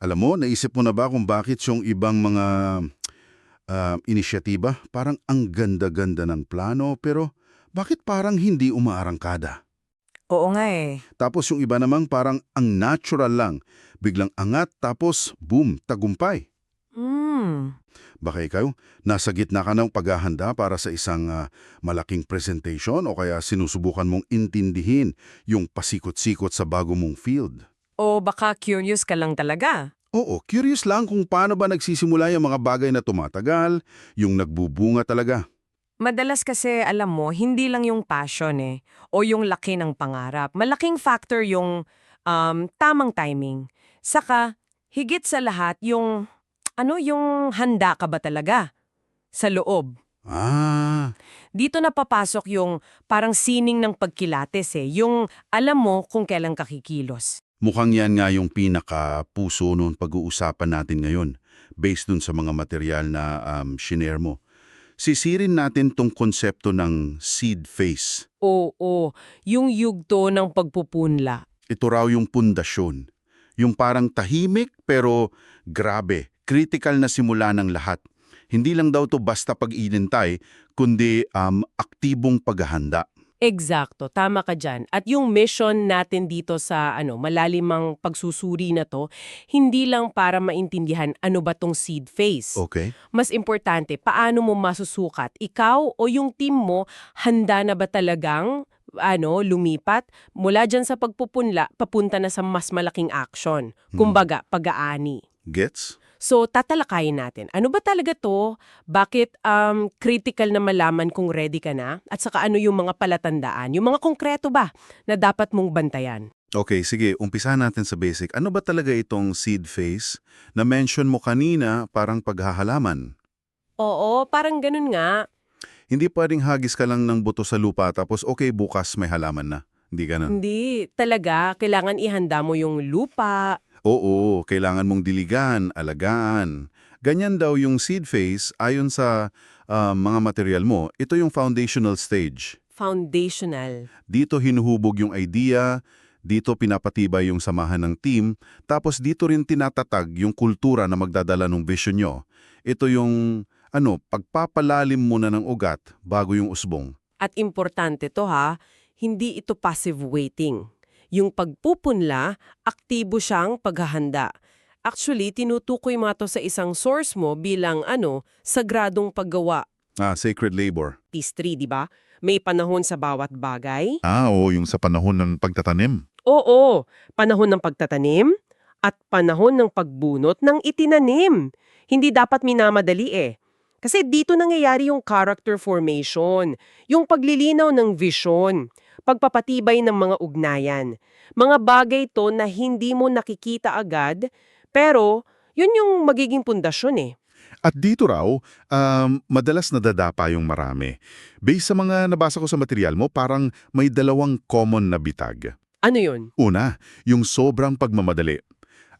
Alam mo, naisip mo na ba kung bakit yung ibang mga ah, inisyatiba parang ang ganda-ganda ng plano pero bakit parang hindi umaarangkada? Oo nga eh. Tapos yung iba namang parang ang natural lang, biglang angat tapos boom, tagumpay. Hmm. Baka ikaw, nasa gitna ka ng paghahanda para sa isang ah, malaking presentation o kaya sinusubukan mong intindihin yung pasikot-sikot sa bago mong field. O baka curious ka lang talaga. Oo, curious lang kung paano ba nagsisimula yung mga bagay na tumatagal, yung nagbubunga talaga. Madalas kasi, alam mo, hindi lang yung passion eh, o yung laki ng pangarap. Malaking factor yung um, tamang timing. Saka, higit sa lahat, yung, ano, yung handa ka ba talaga? Sa loob. Ah, Dito na papasok yung parang sining ng pagkilates eh, yung alam mo kung kailan kakikilos. Mukhang yan nga yung pinaka-puso nung pag-uusapan natin ngayon, based dun sa mga material na um, shinare mo. Sisirin natin tong konsepto ng seed phase. Oo, yung yugto ng pagpupunla. Ito raw yung pundasyon. Yung parang tahimik pero grabe, critical na simula ng lahat. Hindi lang daw to basta pag-inintay, kundi um, aktibong paghahanda. Eksakto, tama ka dyan. At yung mission natin dito sa ano, malalimang pagsusuri na to, hindi lang para maintindihan ano ba tong seed phase. Okay? Mas importante, paano mo masusukat? Ikaw o yung team mo, handa na ba talagang ano, lumipat mula dyan sa pagpupunla papunta na sa mas malaking action. Kumbaga, pag-aani. Gets? So, tatalakayin natin. Ano ba talaga to? Bakit um, critical na malaman kung ready ka na? At saka ano yung mga palatandaan? Yung mga konkreto ba na dapat mong bantayan? Okay, sige, umpisa natin sa basic. Ano ba talaga itong seed phase na mention mo kanina parang paghahalaman? Oo, parang ganun nga. Hindi pwedeng hagis ka lang ng buto sa lupa tapos okay, bukas may halaman na. Hindi ganun. Hindi. Talaga, kailangan ihanda mo yung lupa. Oo, kailangan mong diligan, alagaan. Ganyan daw yung seed phase ayon sa ah, mga material mo. Ito yung foundational stage. Foundational. Dito hinuhubog yung idea, dito pinapatibay yung samahan ng team, tapos dito rin tinatatag yung kultura na magdadala ng vision nyo. Ito yung ano, pagpapalalim muna ng ugat bago yung usbong. At importante to ha, hindi ito passive waiting. Yung pagpupunla, aktibo siyang paghahanda. Actually, tinutukoy mo to sa isang source mo bilang ano, sagradong paggawa. Ah, sacred labor. History, di ba? May panahon sa bawat bagay. Ah, oo, yung sa panahon ng pagtatanim. Oo, panahon ng pagtatanim at panahon ng pagbunot ng itinanim. Hindi dapat minamadali eh. Kasi dito nangyayari yung character formation, yung paglilinaw ng vision, pagpapatibay ng mga ugnayan. Mga bagay to na hindi mo nakikita agad, pero yun yung magiging pundasyon eh. At dito raw, um, madalas nadadapa yung marami. Based sa mga nabasa ko sa material mo, parang may dalawang common na bitag. Ano yun? Una, yung sobrang pagmamadali.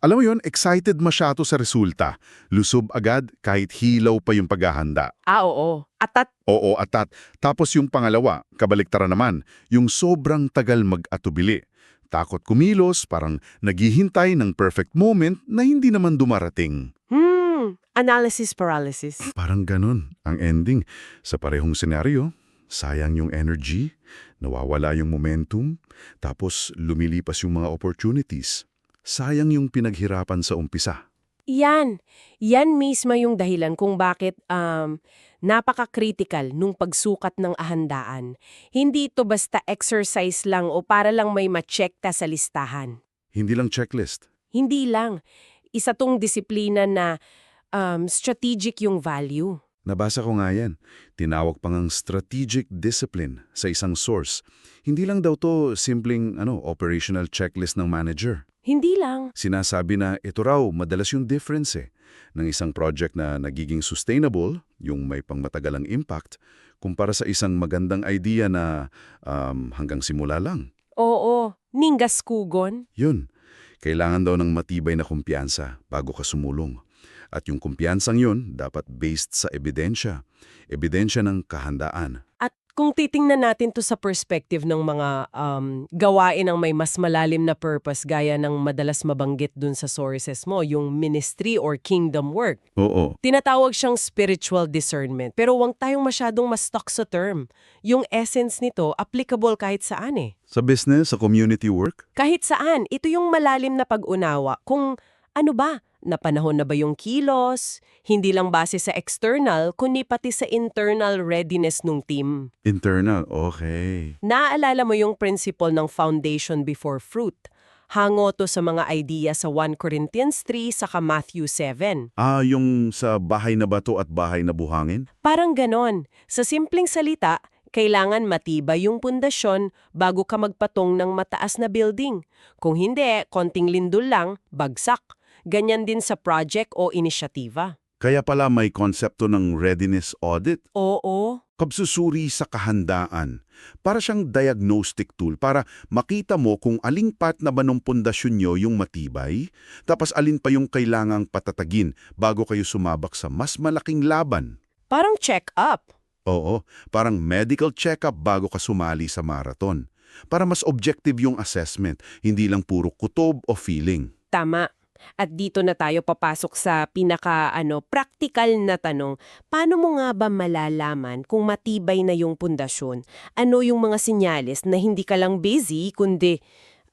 Alam mo yun, excited masyado sa resulta. Lusob agad kahit hilaw pa yung paghahanda. Ah, oo. Atat Oo, atat. Tapos yung pangalawa, kabaliktaran naman, yung sobrang tagal mag-atubili. Takot kumilos, parang naghihintay ng perfect moment na hindi naman dumarating. Hmm, analysis paralysis. Parang ganun ang ending. Sa parehong senaryo, sayang yung energy, nawawala yung momentum, tapos lumilipas yung mga opportunities. Sayang yung pinaghirapan sa umpisa. Yan. Yan mismo yung dahilan kung bakit um, napaka-critical nung pagsukat ng ahandaan. Hindi ito basta exercise lang o para lang may ma-check ta sa listahan. Hindi lang checklist. Hindi lang. Isa tong disiplina na um, strategic yung value. Nabasa ko nga yan. Tinawag pang ang strategic discipline sa isang source. Hindi lang daw to simpleng ano, operational checklist ng manager. Hindi lang. Sinasabi na ito raw madalas yung difference eh, ng isang project na nagiging sustainable, yung may pangmatagalang impact, kumpara sa isang magandang idea na um, hanggang simula lang. Oo, ningas kugon. Yun, kailangan daw ng matibay na kumpiyansa bago ka sumulong. At yung kumpiyansang yun dapat based sa ebidensya. Ebidensya ng kahandaan. At kung titingnan natin to sa perspective ng mga um, gawain ng may mas malalim na purpose gaya ng madalas mabanggit dun sa sources mo, yung ministry or kingdom work, Oo. tinatawag siyang spiritual discernment. Pero huwag tayong masyadong ma-stuck sa term. Yung essence nito, applicable kahit saan eh. Sa business, sa community work? Kahit saan, ito yung malalim na pag-unawa kung ano ba, napanahon na ba yung kilos, hindi lang base sa external, kundi pati sa internal readiness ng team. Internal, okay. Naaalala mo yung principle ng foundation before fruit. Hango to sa mga idea sa 1 Corinthians 3 saka Matthew 7. Ah, yung sa bahay na bato at bahay na buhangin? Parang ganon. Sa simpleng salita, kailangan matibay yung pundasyon bago ka magpatong ng mataas na building. Kung hindi, konting lindol lang, bagsak. Ganyan din sa project o inisyatiba. Kaya pala may konsepto ng readiness audit, Oo, kabsusuri sa kahandaan. Para siyang diagnostic tool para makita mo kung aling part na ba ng pundasyon nyo yung matibay, tapos alin pa yung kailangang patatagin bago kayo sumabak sa mas malaking laban. parang check-up. Oo, parang medical check-up bago ka sumali sa marathon. Para mas objective yung assessment, hindi lang puro kutob o feeling. Tama. At dito na tayo papasok sa pinaka ano, practical na tanong. Paano mo nga ba malalaman kung matibay na yung pundasyon? Ano yung mga sinyales na hindi ka lang busy kundi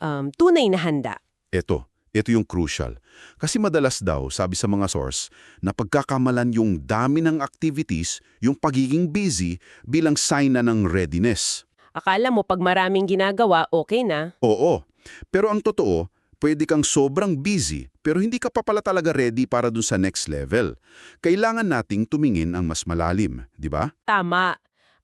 um, tunay na handa? Ito, ito yung crucial. Kasi madalas daw, sabi sa mga source, na pagkakamalan yung dami ng activities, yung pagiging busy bilang sign na ng readiness. Akala mo pag maraming ginagawa, okay na? Oo, pero ang totoo, pwede kang sobrang busy pero hindi ka pa pala talaga ready para dun sa next level. Kailangan nating tumingin ang mas malalim, di ba? Tama.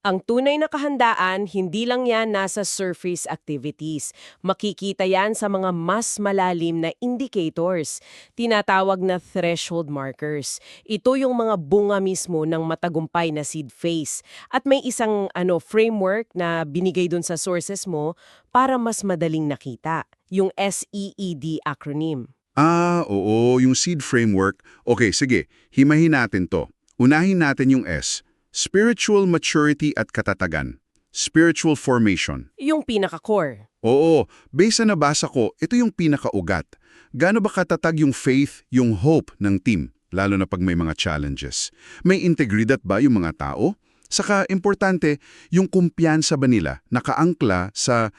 Ang tunay na kahandaan, hindi lang yan nasa surface activities. Makikita yan sa mga mas malalim na indicators, tinatawag na threshold markers. Ito yung mga bunga mismo ng matagumpay na seed phase. At may isang ano framework na binigay dun sa sources mo para mas madaling nakita, yung SEED acronym. Ah, oo, yung seed framework. Okay, sige, himahin natin to. Unahin natin yung S, spiritual maturity at katatagan. Spiritual formation. Yung pinaka-core. Oo, based sa nabasa ko, ito yung pinakaugat. Gaano ba katatag yung faith, yung hope ng team, lalo na pag may mga challenges? May integridad ba yung mga tao? Saka importante, yung kumpiyansa ba nila nakaangkla sa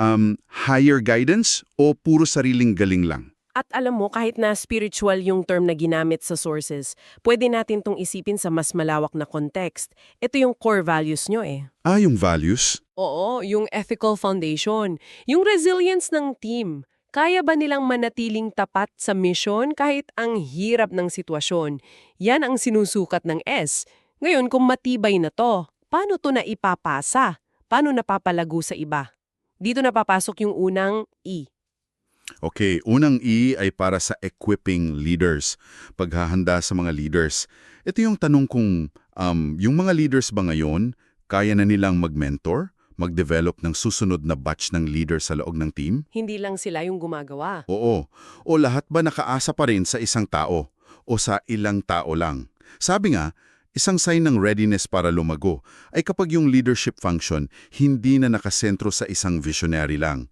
um, higher guidance o puro sariling galing lang? At alam mo, kahit na spiritual yung term na ginamit sa sources, pwede natin tong isipin sa mas malawak na context. Ito yung core values nyo eh. Ah, yung values? Oo, yung ethical foundation. Yung resilience ng team. Kaya ba nilang manatiling tapat sa mission kahit ang hirap ng sitwasyon? Yan ang sinusukat ng S. Ngayon, kung matibay na to, paano to na ipapasa? Paano napapalago sa iba? Dito napapasok yung unang E. Okay, unang E ay para sa equipping leaders, paghahanda sa mga leaders. Ito yung tanong kung um, yung mga leaders ba ngayon, kaya na nilang mag-mentor, mag-develop ng susunod na batch ng leader sa loob ng team? Hindi lang sila yung gumagawa. Oo. O lahat ba nakaasa pa rin sa isang tao? O sa ilang tao lang? Sabi nga, isang sign ng readiness para lumago ay kapag yung leadership function hindi na nakasentro sa isang visionary lang.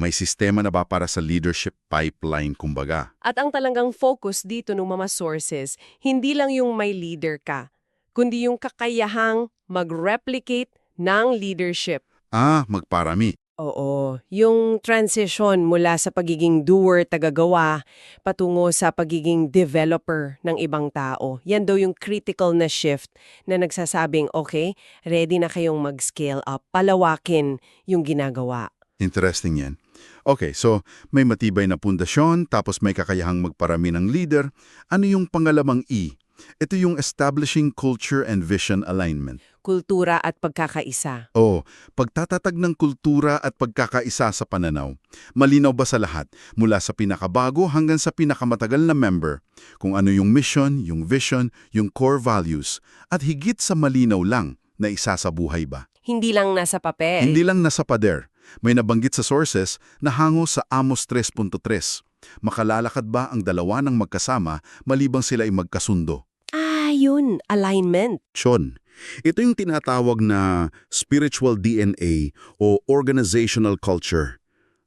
May sistema na ba para sa leadership pipeline kumbaga? At ang talagang focus dito ng mga sources, hindi lang yung may leader ka, kundi yung kakayahang mag-replicate ng leadership. Ah, magparami. Oo, yung transition mula sa pagiging doer, tagagawa, patungo sa pagiging developer ng ibang tao. Yan daw yung critical na shift na nagsasabing, okay, ready na kayong mag-scale up, palawakin yung ginagawa. Interesting yan. Okay, so may matibay na pundasyon, tapos may kakayahang magparami ng leader. Ano yung pangalawang E? Ito yung establishing culture and vision alignment. Kultura at pagkakaisa. Oh, pagtatatag ng kultura at pagkakaisa sa pananaw. Malinaw ba sa lahat, mula sa pinakabago hanggang sa pinakamatagal na member, kung ano yung mission, yung vision, yung core values, at higit sa malinaw lang na isa sa buhay ba? Hindi lang nasa papel. Hindi lang nasa pader. May nabanggit sa sources na hango sa Amos 3.3. Makalalakad ba ang dalawa ng magkasama malibang sila ay magkasundo? Ah, yun. Alignment. Chon, Ito yung tinatawag na spiritual DNA o organizational culture.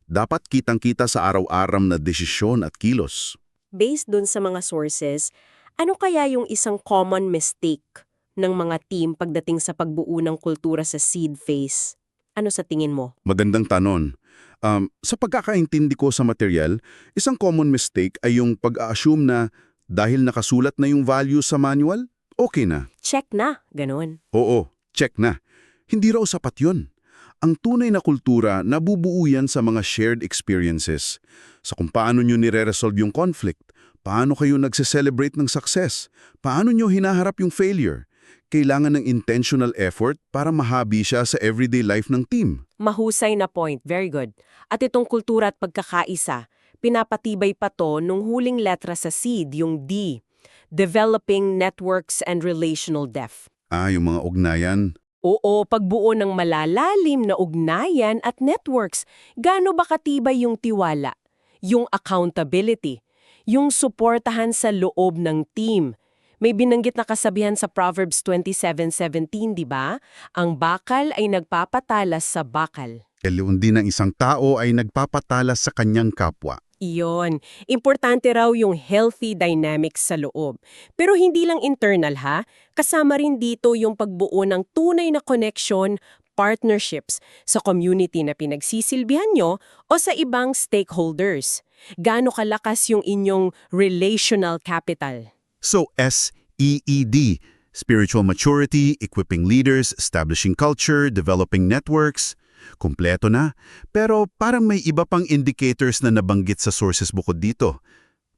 Dapat kitang-kita sa araw-aram na desisyon at kilos. Based dun sa mga sources, ano kaya yung isang common mistake ng mga team pagdating sa pagbuo ng kultura sa seed phase? Ano sa tingin mo? Magandang tanon. Um, sa pagkakaintindi ko sa material, isang common mistake ay yung pag-assume na dahil nakasulat na yung value sa manual, okay na. Check na, ganun. Oo, check na. Hindi raw sapat yun. Ang tunay na kultura nabubuo yan sa mga shared experiences. Sa kung paano nyo nire-resolve yung conflict, paano kayo nagse-celebrate ng success, paano nyo hinaharap yung failure. Kailangan ng intentional effort para mahabi siya sa everyday life ng team. Mahusay na point, very good. At itong kultura at pagkakaisa, pinapatibay pa to nung huling letra sa seed, yung D. Developing Networks and Relational Depth. Ah, yung mga ugnayan. Oo, pagbuo ng malalalim na ugnayan at networks, gaano ba katibay yung tiwala, yung accountability, yung suportahan sa loob ng team. May binanggit na kasabihan sa Proverbs 27.17, di ba? Ang bakal ay nagpapatalas sa bakal. Kailangan din ng isang tao ay nagpapatalas sa kanyang kapwa. Iyon. Importante raw yung healthy dynamics sa loob. Pero hindi lang internal ha, kasama rin dito yung pagbuo ng tunay na connection, partnerships sa community na pinagsisilbihan nyo o sa ibang stakeholders. Gaano kalakas yung inyong relational capital? So S-E-E-D, spiritual maturity, equipping leaders, establishing culture, developing networks. Kumpleto na, pero parang may iba pang indicators na nabanggit sa sources bukod dito.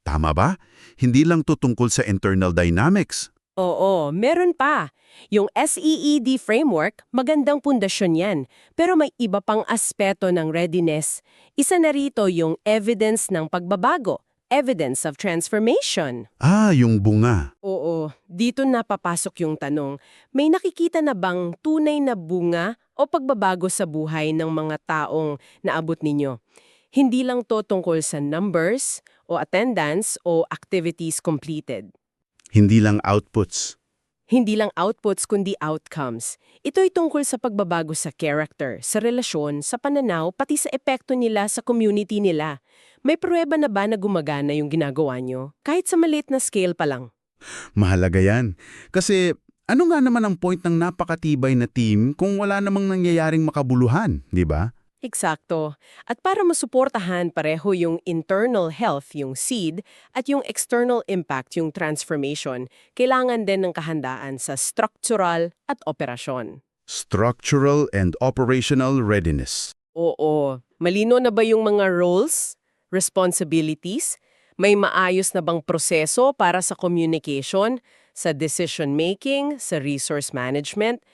Tama ba? Hindi lang to tungkol sa internal dynamics. Oo, meron pa. Yung SEED framework, magandang pundasyon yan. Pero may iba pang aspeto ng readiness. Isa na rito yung evidence ng pagbabago, evidence of transformation. Ah, yung bunga. Oo, dito na papasok yung tanong, may nakikita na bang tunay na bunga o pagbabago sa buhay ng mga taong naabot ninyo? Hindi lang to tungkol sa numbers o attendance o activities completed. Hindi lang outputs. Hindi lang outputs kundi outcomes. Ito'y tungkol sa pagbabago sa character, sa relasyon, sa pananaw, pati sa epekto nila sa community nila. May pruweba na ba na gumagana yung ginagawa nyo? Kahit sa maliit na scale pa lang. Mahalaga yan. Kasi ano nga naman ang point ng napakatibay na team kung wala namang nangyayaring makabuluhan, di ba? Eksakto. At para masuportahan pareho yung internal health, yung seed, at yung external impact, yung transformation, kailangan din ng kahandaan sa structural at operasyon. Structural and operational readiness. Oo. Malino na ba yung mga roles, responsibilities? May maayos na bang proseso para sa communication, sa decision-making, sa resource management?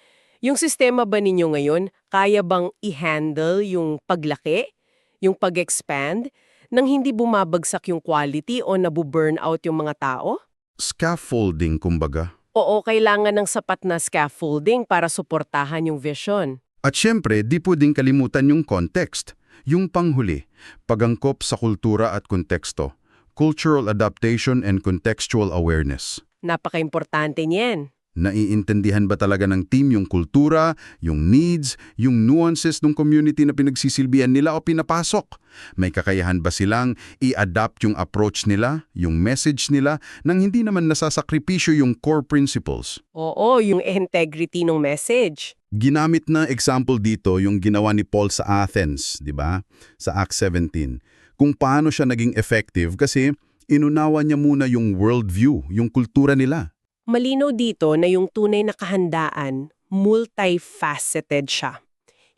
Yung sistema ba ninyo ngayon, kaya bang i-handle yung paglaki, yung pag-expand, nang hindi bumabagsak yung quality o nabu-burnout yung mga tao? Scaffolding, kumbaga. Oo, kailangan ng sapat na scaffolding para suportahan yung vision. At syempre, di pwedeng kalimutan yung context. Yung panghuli, pagangkop sa kultura at konteksto. Cultural adaptation and contextual awareness. Napaka-importante niyan. Naiintindihan ba talaga ng team yung kultura, yung needs, yung nuances ng community na pinagsisilbihan nila o pinapasok? May kakayahan ba silang i-adapt yung approach nila, yung message nila, nang hindi naman nasasakripisyo yung core principles? Oo, yung integrity ng message. Ginamit na example dito yung ginawa ni Paul sa Athens, di ba? Sa Acts 17. Kung paano siya naging effective kasi inunawa niya muna yung worldview, yung kultura nila. Malinaw dito na yung tunay na kahandaan, multifaceted siya.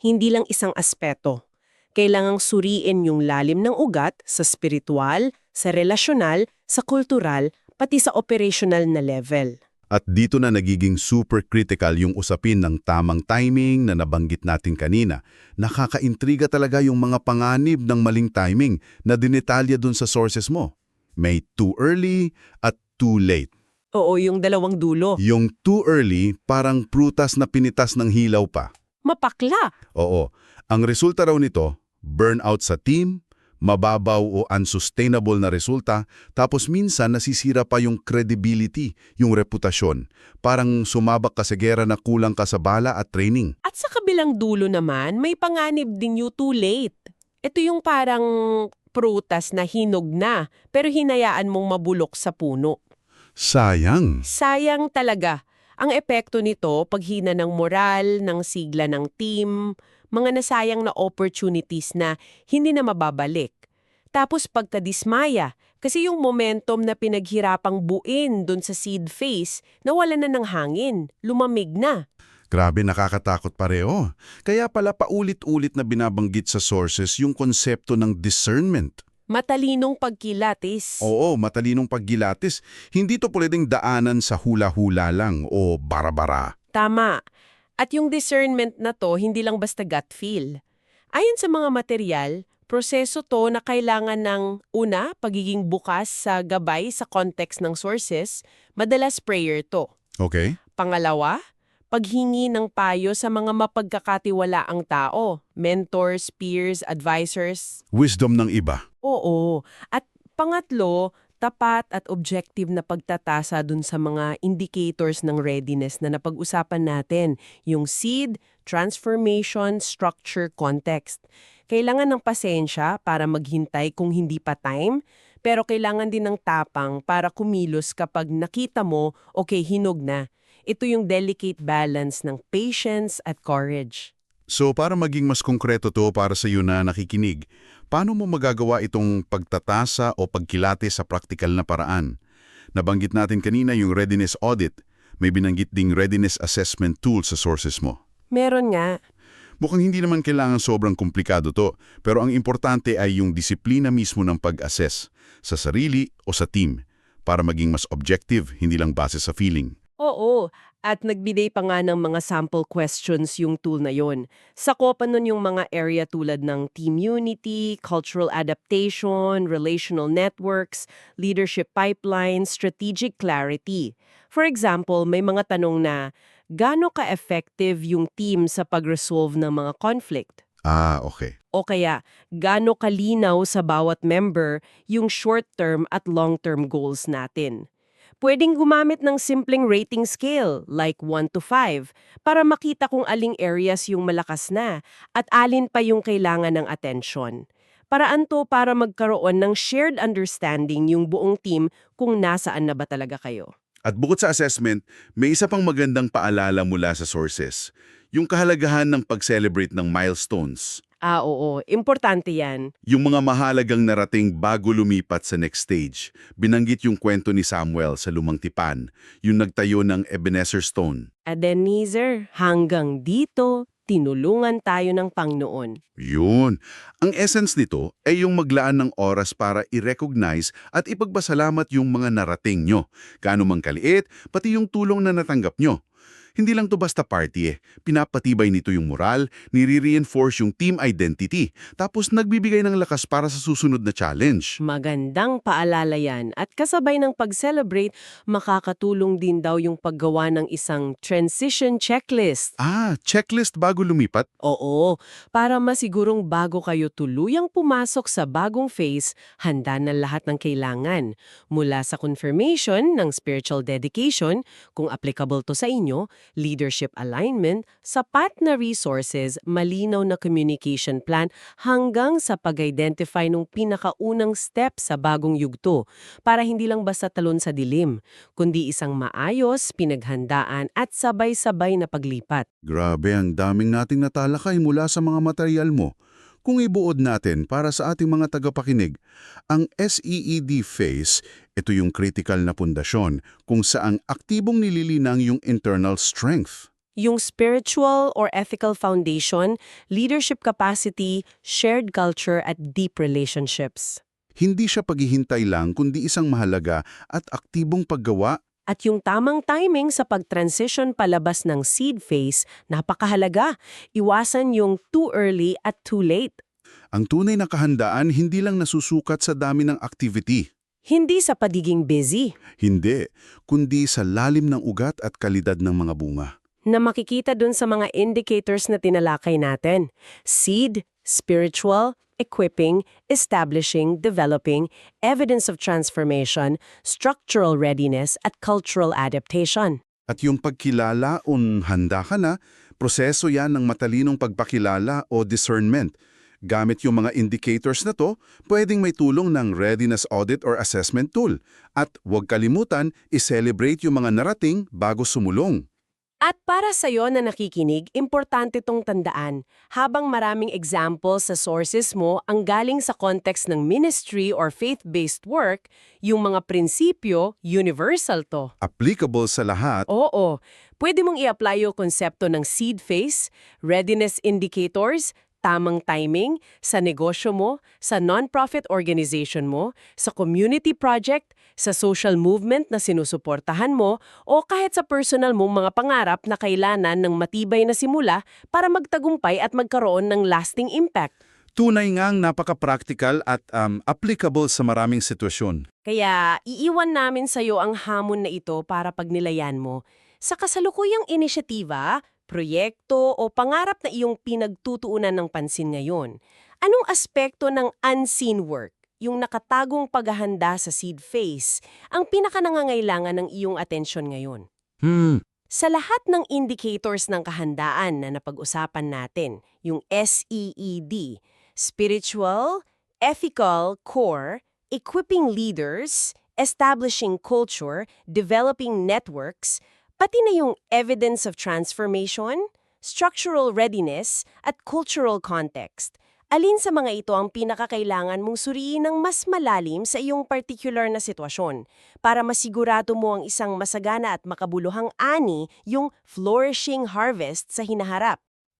Hindi lang isang aspeto. Kailangang suriin yung lalim ng ugat sa spiritual, sa relasyonal, sa kultural, pati sa operational na level. At dito na nagiging super critical yung usapin ng tamang timing na nabanggit natin kanina. Nakakaintriga talaga yung mga panganib ng maling timing na dinetalya dun sa sources mo. May too early at too late. Oo, yung dalawang dulo. Yung too early parang prutas na pinitas ng hilaw pa. Mapakla. Oo, ang resulta raw nito, burnout sa team, mababaw o unsustainable na resulta, tapos minsan nasisira pa yung credibility, yung reputasyon. Parang sumabak ka sa gera na kulang ka sa bala at training. At sa kabilang dulo naman, may panganib din you too late. Ito yung parang prutas na hinog na, pero hinayaan mong mabulok sa puno. Sayang. Sayang talaga. Ang epekto nito, paghina ng moral, ng sigla ng team, mga nasayang na opportunities na hindi na mababalik. Tapos pagkadismaya, kasi yung momentum na pinaghirapang buin dun sa seed phase, nawala na ng hangin, lumamig na. Grabe, nakakatakot pareho. Kaya pala paulit-ulit na binabanggit sa sources yung konsepto ng discernment. Matalinong pagkilatis. Oo, matalinong paggilatis. Hindi to pwedeng daanan sa hula-hula lang o bara-bara. Tama. At yung discernment na to, hindi lang basta gut feel. Ayon sa mga material, proseso to na kailangan ng una, pagiging bukas sa gabay sa context ng sources, madalas prayer to. Okay? Pangalawa, paghingi ng payo sa mga mapagkakatiwalaang tao, mentors, peers, advisors. Wisdom ng iba. Oo. At pangatlo, tapat at objective na pagtatasa dun sa mga indicators ng readiness na napag-usapan natin, yung seed, transformation, structure, context. Kailangan ng pasensya para maghintay kung hindi pa time, pero kailangan din ng tapang para kumilos kapag nakita mo, okay, hinog na. Ito yung delicate balance ng patience at courage. So para maging mas konkreto to para sa iyo na nakikinig, paano mo magagawa itong pagtatasa o pagkilate sa praktikal na paraan? Nabanggit natin kanina yung readiness audit. May binanggit ding readiness assessment tool sa sources mo. Meron nga, Mukhang hindi naman kailangan sobrang komplikado to, pero ang importante ay yung disiplina mismo ng pag-assess sa sarili o sa team para maging mas objective, hindi lang base sa feeling. Oo, at nagbigay pa nga ng mga sample questions yung tool na yon. Sakopan nun yung mga area tulad ng team unity, cultural adaptation, relational networks, leadership pipeline, strategic clarity. For example, may mga tanong na, gaano ka-effective yung team sa pag-resolve ng mga conflict? Ah, okay. O kaya, gaano kalinaw sa bawat member yung short-term at long-term goals natin? Pwedeng gumamit ng simpleng rating scale like 1 to 5 para makita kung aling areas yung malakas na at alin pa yung kailangan ng atensyon. Paraan to para magkaroon ng shared understanding yung buong team kung nasaan na ba talaga kayo. At bukod sa assessment, may isa pang magandang paalala mula sa sources. Yung kahalagahan ng pag-celebrate ng milestones. Ah, oo. Importante yan. Yung mga mahalagang narating bago lumipat sa next stage. Binanggit yung kwento ni Samuel sa Lumang Tipan, yung nagtayo ng Ebenezer Stone. Ebenezer, hanggang dito, tinulungan tayo ng Pangnoon. Yun. Ang essence nito ay yung maglaan ng oras para i-recognize at ipagpasalamat yung mga narating nyo. Mang kaliit, pati yung tulong na natanggap nyo. Hindi lang to basta party eh. Pinapatibay nito yung moral, nire-reinforce yung team identity, tapos nagbibigay ng lakas para sa susunod na challenge. Magandang paalala yan at kasabay ng pag-celebrate, makakatulong din daw yung paggawa ng isang transition checklist. Ah, checklist bago lumipat? Oo, para masigurong bago kayo tuluyang pumasok sa bagong phase, handa na lahat ng kailangan. Mula sa confirmation ng spiritual dedication, kung applicable to sa inyo, leadership alignment, sapat na resources, malinaw na communication plan, hanggang sa pag-identify ng pinakaunang step sa bagong yugto para hindi lang basta talon sa dilim, kundi isang maayos, pinaghandaan at sabay-sabay na paglipat. Grabe, ang daming nating natalakay mula sa mga material mo. Kung ibuod natin para sa ating mga tagapakinig, ang SEED phase, ito yung critical na pundasyon kung saang aktibong nililinang yung internal strength. Yung spiritual or ethical foundation, leadership capacity, shared culture at deep relationships. Hindi siya paghihintay lang kundi isang mahalaga at aktibong paggawa At yung tamang timing sa pag-transition palabas ng seed phase, napakahalaga. Iwasan yung too early at too late. Ang tunay na kahandaan hindi lang nasusukat sa dami ng activity. Hindi sa pagiging busy, Hindi, kundi sa lalim ng ugat at kalidad ng mga bunga. na makikita dun sa mga indicators na tinalakay natin. Seed, spiritual, equipping, establishing, developing, evidence of transformation, structural readiness, at cultural adaptation. At yung pagkilala o handa ka na, proseso yan ng matalinong pagpakilala o discernment. Gamit yung mga indicators na to, pwedeng may tulong ng readiness audit or assessment tool. At huwag kalimutan, i-celebrate yung mga narating bago sumulong. At para sa iyo na nakikinig, importante tong tandaan, habang maraming examples sa sources mo ang galing sa context ng ministry or faith-based work, yung mga prinsipyo, universal to. Applicable sa lahat, Oo, pwede mong i-apply yung konsepto ng seed phase, readiness indicators, tamang timing, sa negosyo mo, sa non-profit organization mo, sa community project, sa social movement na sinusuportahan mo, o kahit sa personal mong mga pangarap na kailanan ng matibay na simula para magtagumpay at magkaroon ng lasting impact. tunay ngang napaka-practical at um, applicable sa maraming sitwasyon. Kaya iiwan namin sa iyo ang hamon na ito para pagnilayan mo sa kasalukuyang inisyatiba, proyekto o pangarap na iyong pinagtutuunan ng pansin ngayon. Anong aspekto ng unseen work, yung nakatagong paghahanda sa seed phase, ang pinakanangangailangan ng iyong atensyon ngayon? Hmm, Sa lahat ng indicators ng kahandaan na napag-usapan natin, yung SEED, spiritual, ethical, core, equipping leaders, establishing culture, developing networks, pati na yung evidence of transformation, structural readiness, at cultural context. Alin sa mga ito ang pinakakailangan mong suriin ng mas malalim sa iyong particular na sitwasyon para masigurado mo ang isang masagana at makabuluhang ani yung flourishing harvest sa hinaharap?